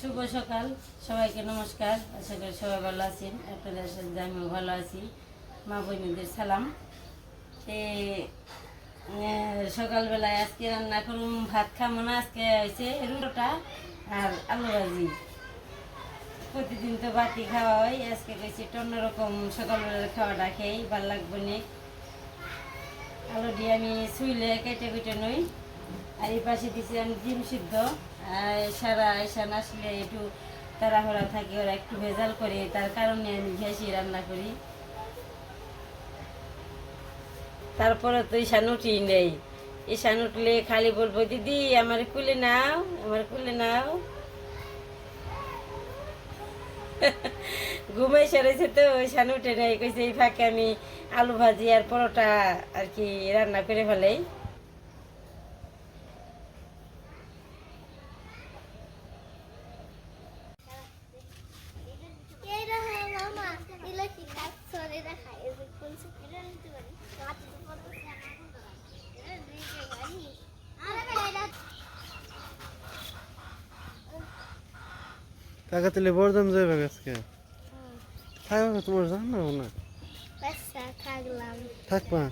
শুভ সকাল। সবাইকে নমস্কার। আশা করি সবাই ভালো আছেন। আপনাদের সাথে আমিও ভালো আছি। মা বোনদের সালাম। সকালবেলায় আজকে রান্না করুন ভাত খাব না। আজকে হয়েছে রুটোটা আর আলু ভাজি। প্রতিদিন তো বাতি খাওয়া হয়। আজকে গেছি একটু অন্যরকম সকালবেলার খাওয়াটা খেয়ে ভালো লাগবে না। আলু দিয়ে আমি শুইলে কেটে কেটে নই। আর এই পাশে দিছি আমি ডিম সিদ্ধ। সারা এসা আসলে একটু তাড়াহুড়া থাকে, ওরা একটু ভেজাল করে, তার কারণে আমি ঘেঁষি রান্না করি। তারপরে তো ঈশান উঠি নেই। ঈশান উঠলে খালি বলব, দিদি, আমার কুলে নাও, আমার কুলে নাও। ঘুমাই সেরেছে তো ঈশান উঠে নেই, কইছে এই ফাঁকে আমি আলু ভাজি আর পরোটা আর কি রান্না করে ফেলাই এইটা হ্যাঁ মামা এগুলো কি কাজ করে দেখায় এই যে কোন সুপিটা নিতে পারি কাছে তো কত এটা দিকে গাড়ি আরে বেটা টাকা তুলে বর্ধন যাবে আজকে? থাকবে তোমার জান না? থাকবা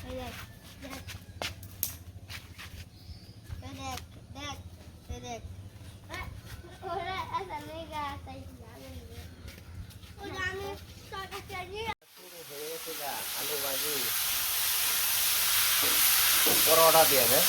এই দেখ দেখ এই দেখ দেখ এই দেখ ওরা আসলে গা তাই জানেন ওরা আমি টাকা চাই আলু ভাজি পরোটা দিয়ে হ্যাঁ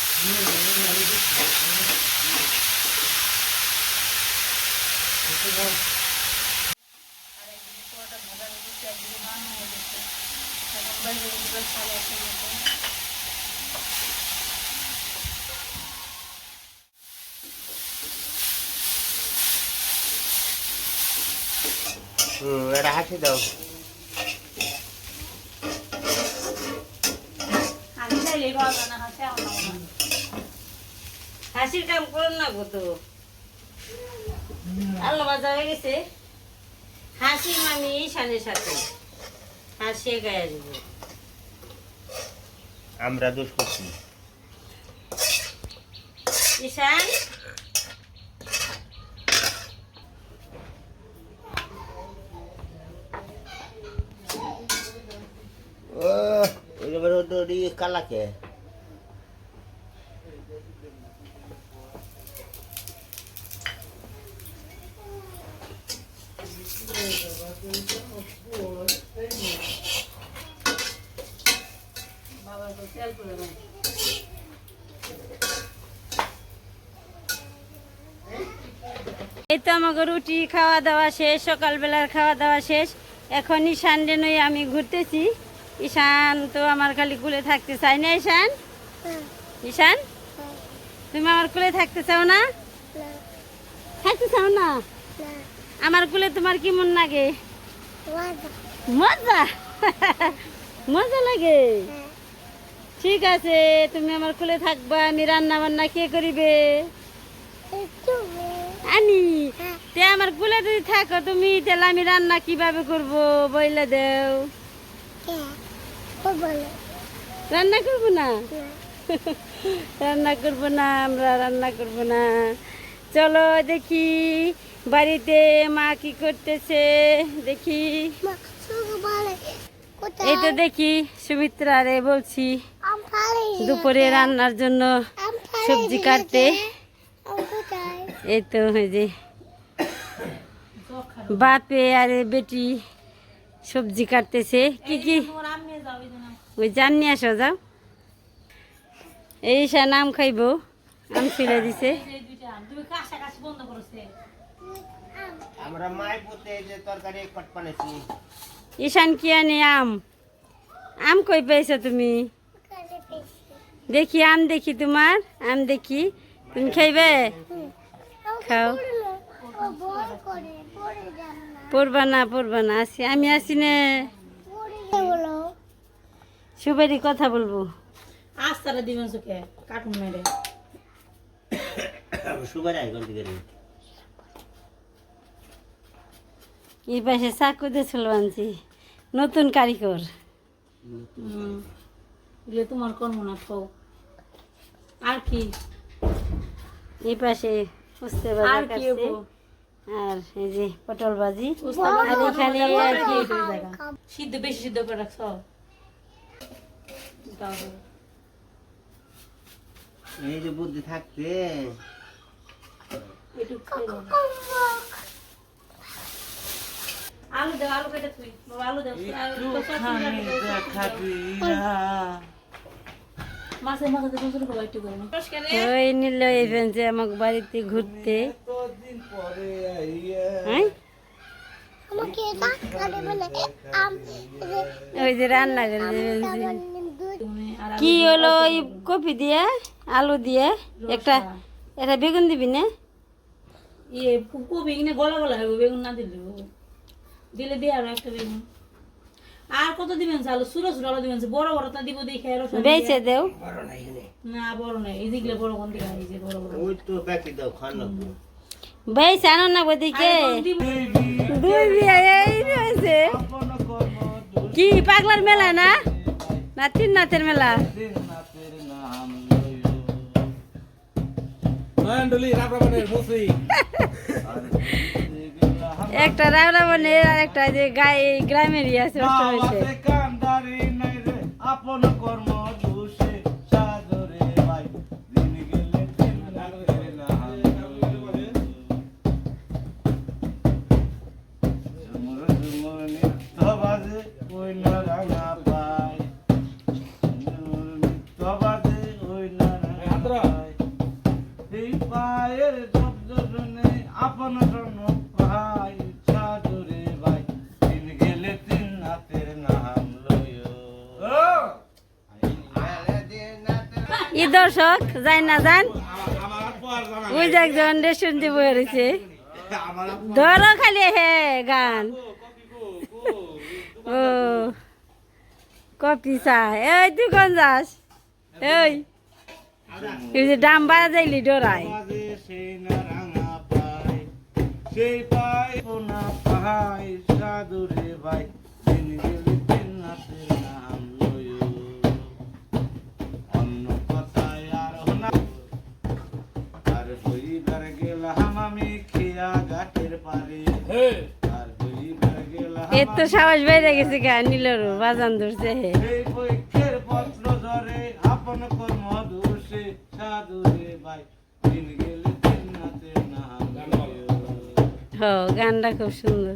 হুম এটা হাসি দাও হাসির কাম করুন না গো তো। আলু ভাজা হয়ে গেছে। হাসি মামি ঈশানের সাথে। হাসিয়ে গায়ে দিব আমরা দোষ করছি। ঈশান? ও ওই এবার ওই কালাকে? এই তো আমাকে রুটি খাওয়া দাওয়া শেষ সকালবেলার খাওয়া দাওয়া শেষ। এখন ঈশান রে নই আমি ঘুরতেছি। ঈশান তো আমার খালি কুলে থাকতে চাই না ঈশান? ঈশান? তুমি আমার কুলে থাকতে চাও না? থাকতে চাও না। আমার কুলে তোমার কি মন লাগে? মজা। মজা? লাগে? ঠিক আছে তুমি আমার কুলে থাকবা আমি রান্না বান্না কে করিবে? আনি? তে আমার কুলে যদি থাকো তুমি তাহলে আমি রান্না কীভাবে করব বইলে দেও। রান্না করব না। রান্না করব না আমরা রান্না করব না। চলো দেখি। বাড়িতে মা কি করতেছে? দেখি। এই তো দেখি সুমিত্রা রে বলছি দুপুরে রান্নার জন্য সবজি কাটতে। এই তো এই যে বাপে আর বেটি সবজি কাটতেছে। কি কি? ওই জান নিয়ে আসো যাও। এই সা নাম খাইব। আম ছিঁড়ে দিছে। আমরা মায়ের পুতে যে তরকারি পট বানাইছি। ঈশান কি আনে আম? আম কই পাইছো তুমি? দেখি আম দেখি তোমার আম দেখি। তুমি খাইবে? খাও। পড়বা না পড়বা না আসি আমি আসি না। সুপারি কথা বলব। আস্তারা দিবেন চোখে কার্টুন মেরে। সুগার আইগন দিকে রে এই পাশে চাকু দিয়ে ছিল আনছি। নতুন কারিগর। তোমার কর্ম না আর কি? এই পাশে উস্তে আর কি আর এই যে পটল ভাজি। আর এখানে আর কি? সিদ্ধ বেশি সিদ্ধ করে রাখছ। এই যে বুদ্ধি থাকতে। আলু দাও আলু কেটে তুই বাবা আলু দাও। একটু নিল এই ফেন্সে আমাকে বাড়িতে ঘুরতে। হ্যাঁ? ওই যে রান্না করে যে কি হলো ওই কপি দিয়ে আলু দিয়ে? একটা এটা বেগুন দিবি না? ইয়ে কপি গলা গলা হবে বেগুন না দিলে। দিলে দিয়ে আর একটা বেগুন আর কত দিবেন আলু সুরো সুরো আলু দিবেন বড় বড় তা দিব দেখে আর বেচে দেও। বড় নাই এখানে। না বড় নাই। এই যেগুলো বড় কোন দিকে এই যে বড় বড়। ওই তো প্যাকেট দাও খান লাগবো বেচ আনো না দিব। দুই বিয়ে এই রয়েছে। কি পাগলার মেলা না? না তিন নাথের মেলা একটা রাবড়া বনে আর একটা যে গায়ে গ্রামেরই আছে অষ্টমীতে আপন কর্ম দোষে সাদরে ভাই। দিন গেলে দিন রাতে নাম লইও। ঝুমুর ঝুমুর নিত্য বাজে ওই না রাঙা পায়। ঝুমুর নিত্য বাজে ওই না রাঙা পায়। এই পায়ের শব্দ শুনে আপন দর্শক, যাই না যান? ওই যে একজন দিব হয়েছে আমার ধরো খালি হে গান। ও, কপি চা। এই, তুই কোন যাস? এই। ডাম বাজা যাইলি ডরাই। সেই পায় না পাহাই সাধুরে ভাই। দিন গেলে দিন রাতের নাম অন্য কথায় আর না আর হইবার গেলাম আমি খেয়া ঘাটের পারে আর হইবার গেলাম এর তো সাহস বাইরে গেছে গা নীলর বাজান ধরছে হে। সেই পৈক্ষের পত্র ধরে আপন কর্ম দোষে সাধুরে ভাই। হ গানটা খুব সুন্দর।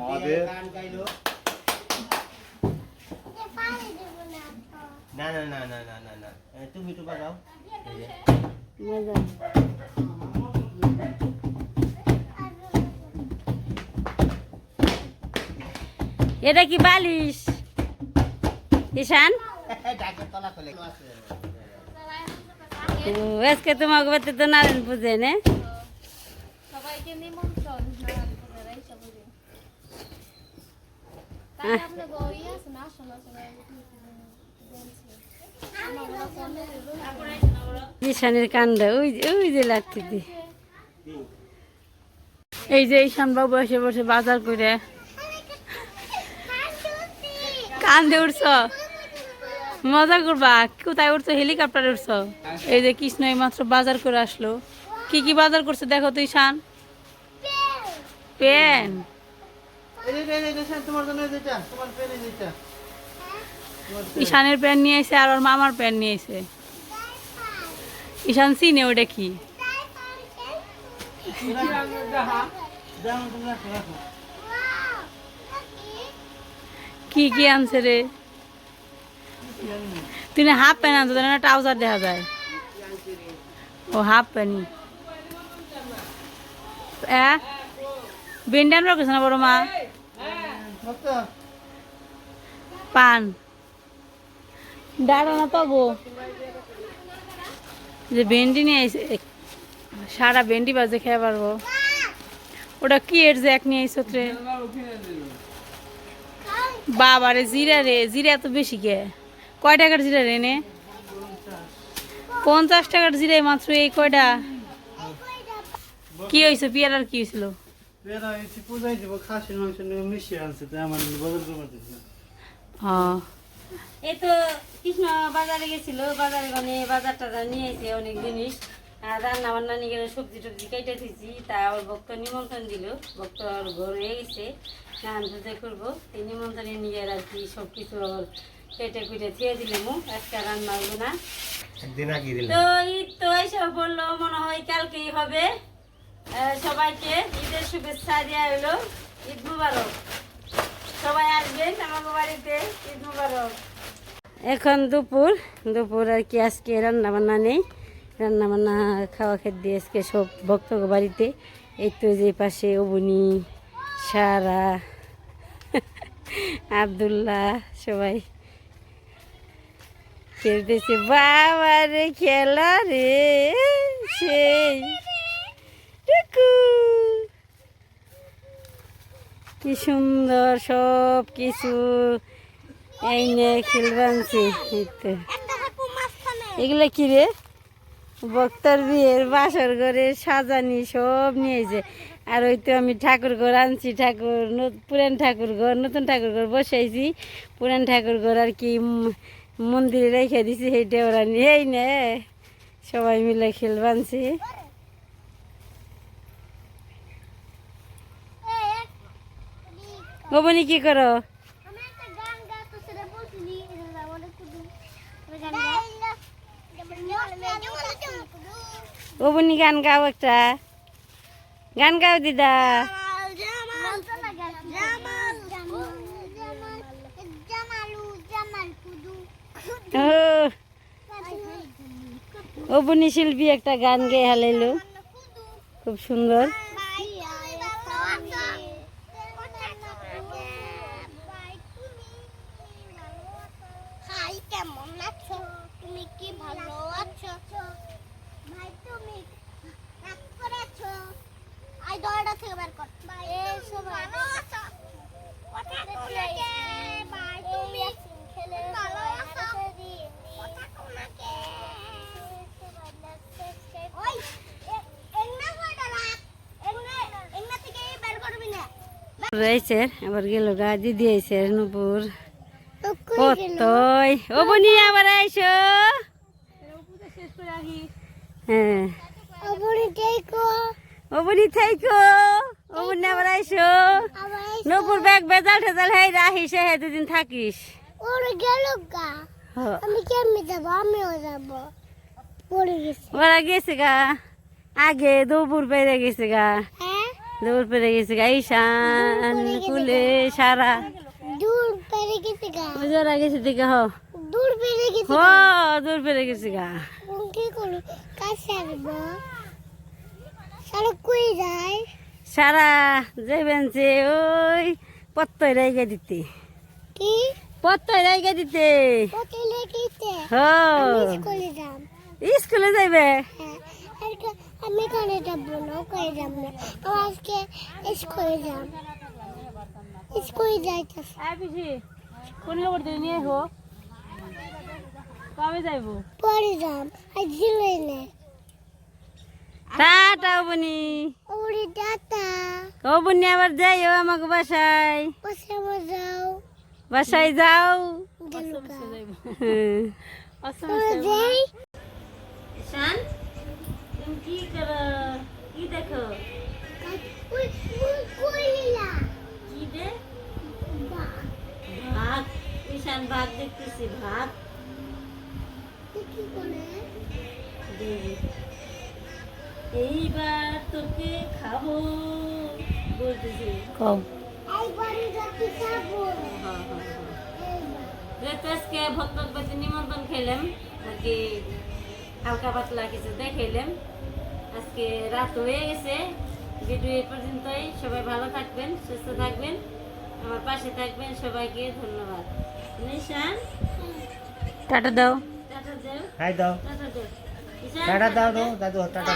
মহাদেব। গান গাইলো পানি দেব না না না না না না না। না তুমি তো বাজাও। এই যে। মজা এটা কি বালিশ? ঈশান? আজকে তোমাকে বাড়িতে তো নারায়ণ পুজো নে? সবাইকে নিমন্ত্রণ। নারায়ণপুরের এই তাই শোনা শোনা কাণ্ড ওই যে ওই যে লাগতেছে এই যে ঈশান বাবু এসে বসে বাজার করে। কান্দে উঠছ? মজা করবা। কোথায় উঠছো? হেলিকপ্টারে উঠছ? এই যে কৃষ্ণ এই মাত্র বাজার করে আসলো। কি কি বাজার করছে দেখো তো ঈশান। পেন। ঈশানের প্যান নিয়ে এসে আর ওর মামার প্যান নিয়ে এসে ঈশান সিনে ওটা কি। কি কি আনছে রে? তুই হাফ প্যান্ট আনছো না ট্রাউজার দেখা যায়। ও হাফ প্যান্ট এ? বেন্ডান রাখছে না বড় মা? পান। ডাড়া না পাবো। যে ভেন্ডি নিয়ে আইসে সারা ভেন্ডি বাজে খেয়ে পারব। ওটা কি এর জ্যাক নিয়ে আইসো রে বাবারে জিরা রে জিরা এত বেশি কে? কয় টাকার জিরা রে নে পঞ্চাশ টাকার জিরা মাত্র এই কয়টা? কি হয়েছে পিয়ারার কি হয়েছিল এসে এই তো কৃষ্ণ বাজারে গেছিল বাজারে মানে বাজার টাজার নিয়ে এসে অনেক জিনিস আর রান্না বান্না নিয়ে গেলে সবজি টবজি কেটে দিয়েছি তা ওর ভক্ত নিমন্ত্রণ দিল ভক্ত ওর ঘরে গেছে স্নান পুজো করব এই নিমন্ত্রণে নিয়ে আর কি সব কিছু ওর কেটে কুটে থিয়ে দিলে মু আজকে রান্না হইব না একদিন তো ঈদ তো এসব বলল মনে হয় কালকেই হবে সবাইকে ঈদের শুভেচ্ছা দেওয়া হলো। ঈদ মুবারক। সবাই আসবেন আমার বাড়িতে। ঈদ মুবারক। এখন দুপুর। দুপুর আর কি আজকে রান্না বান্না নেই। রান্না বান্না খাওয়া খেতে দিয়ে আজকে সব ভক্ত বাড়িতে। এই তো যে পাশে অবনি, সারা, আবদুল্লাহ সবাই খেলতেছে। বাবা রে খেলা রে, সেই টুকু কি সুন্দর সব কিছু। এই নিয়ে খেলবানছে এগুলো কি রে? বক্তার বিয়ের বাসর ঘরে সাজানি সব নিয়েছে আর ওই তো আমি ঠাকুর ঘর আনছি, ঠাকুর পুরান ঠাকুর ঘর, নতুন ঠাকুর ঘর বসাইছি। পুরান ঠাকুর ঘর আর কি মন্দিরে রেখে দিছি, সেইটা ওরা নিয়েই নে সবাই মিলে খেল বানছি এই এক গোবনি কি করো? গোবনি গান গাও একটা। গান গাও দিদা। ও অবনি শিল্পী একটা গান গেয়ে হালাইলো খুব সুন্দর হাই কেমন আছো তুমি কি ভালো আছো ভাই তুমি রাগ করেছ আই দরটা থেকে বের কর এই সবাই ভালো আছো কথা কোনাকে ভাই তুমি খেলে ভালো আছো কথা কোনাকে ওই এন্না কয়টা রাখ এন্না এন্না থেকে বের করবি না রয়েছে আবার গেল গা দিদি আইছে নুপুর। কতই ও বনি আবার আইসো। হ্যাঁ। অবনি ও বনি থাইকো। ও বনি আবার আইসো। আবার নুপুর ব্যাগ বেজাল টেজাল হাই রাহিস হে দুদিন থাকিস। ওরে গেল গা। আমি কেমনি যাব? আমিও যাব। পড়ে গেছি। ওরা গেছে গা। আগে দুপুর বেড়ে গেছে গা। দুপুর পেরে গেছে গা ঈশান কুলে সারা। দূর পেরে গেছি গা। ওরা গেছে দিকে হ। দূর পেরে গেছি হ দূর পেরে গেছে গা। কি করো কাছে আসব সারা কই যায়? সারা যাবেন যে ওই পত্তই রাইগা দিতে। কি? পত্তই রাইগা দিতে। কত লেগেছে হ। আমি স্কুলে যাব স্কুলে যাইবে? হ্যাঁ। আমি কানে যাব না কই যাব না। আমি আজকে স্কুলে যাব স্কুলে যাইতেছে। কোন খবর দিয়ে নিয়ে হো কবে যাইবো? পরে যাব আজ জিলে নে। টাটা বনি ওরে দাতা ও বনি আবার যাইও আমাকে বাসায়। বসে যাও। বাসায় যাও। গেলুকা হুম। ওরে যাই। শান দেখো ওই ওই কইলা কি দে? কি করে এইবার তোকে খাব বলতেছি। কম এই বাড়িটা কি খাব হ্যাঁ। হ্যাঁ হ্যাঁ আজকে ভক্ত বাড়িতে নিমন্ত্রণ খেলাম আর কি হালকা পাতলা কিছু দেখাইলাম। আজকে রাত হয়ে গেছে। ভিডিও এ পর্যন্তই। সবাই ভালো থাকবেন সুস্থ থাকবেন। আমার পাশে থাকবেন সবাইকে ধন্যবাদ। নিশান? টাটা দাও। টাটা দাও। হাই দাও। টাটা দাও। টাটা দাও দাদু টাটা।